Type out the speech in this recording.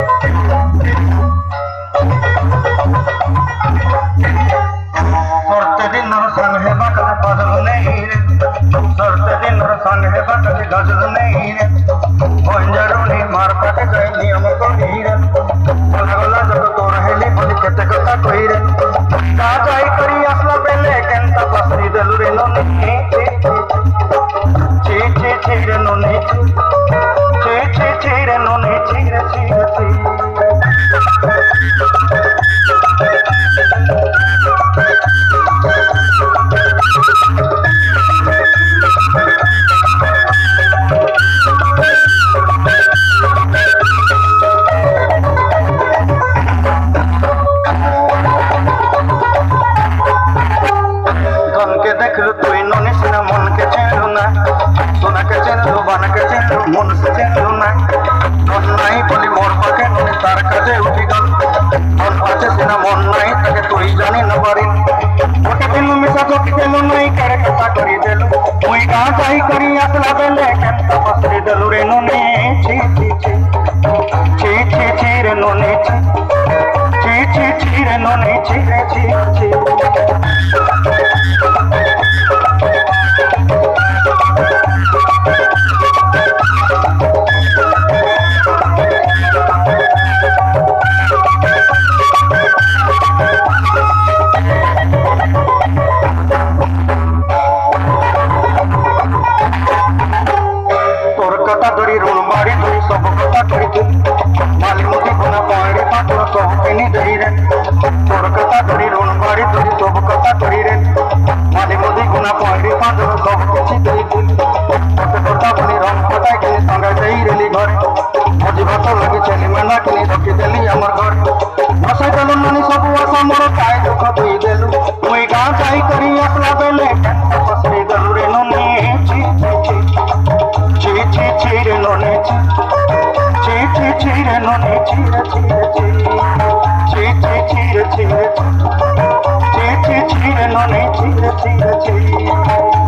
Thank you. দেখলু তুই ননিস না মনকে চেনলু না। সোনাকে চেনলু বানাকে চেনলু মনকে চেনলু না। তুই জানি না পারি ওকে দিলু মিশা চোখি দেলু নাই, কারে কথা করি দেলু। মুই গা যাই করি, আসলা বেলে কেনতা পাসরি দেলু রে ননি? ছি ছি ছি। ছি ছি ছি রে ননি, ছি। ছি ছি ছি রে ননি, ছি রে ছি ছি। মারি ধরি সব কথা ধরি মালি মুদি গুনা পাড়ি পাথর সব কিনি ধরি রে তোর কথা ধরি রুল মারি ধরি সব কথা ধরি রে মালি পাথর আমার ঘরে। ভাষায় দেলু নানি সবু আশা মোর কায় দুঃখ ধুই দেলু ছি ছি রে ননি ছি রে ছি রে ছি ছি ছি ছি রে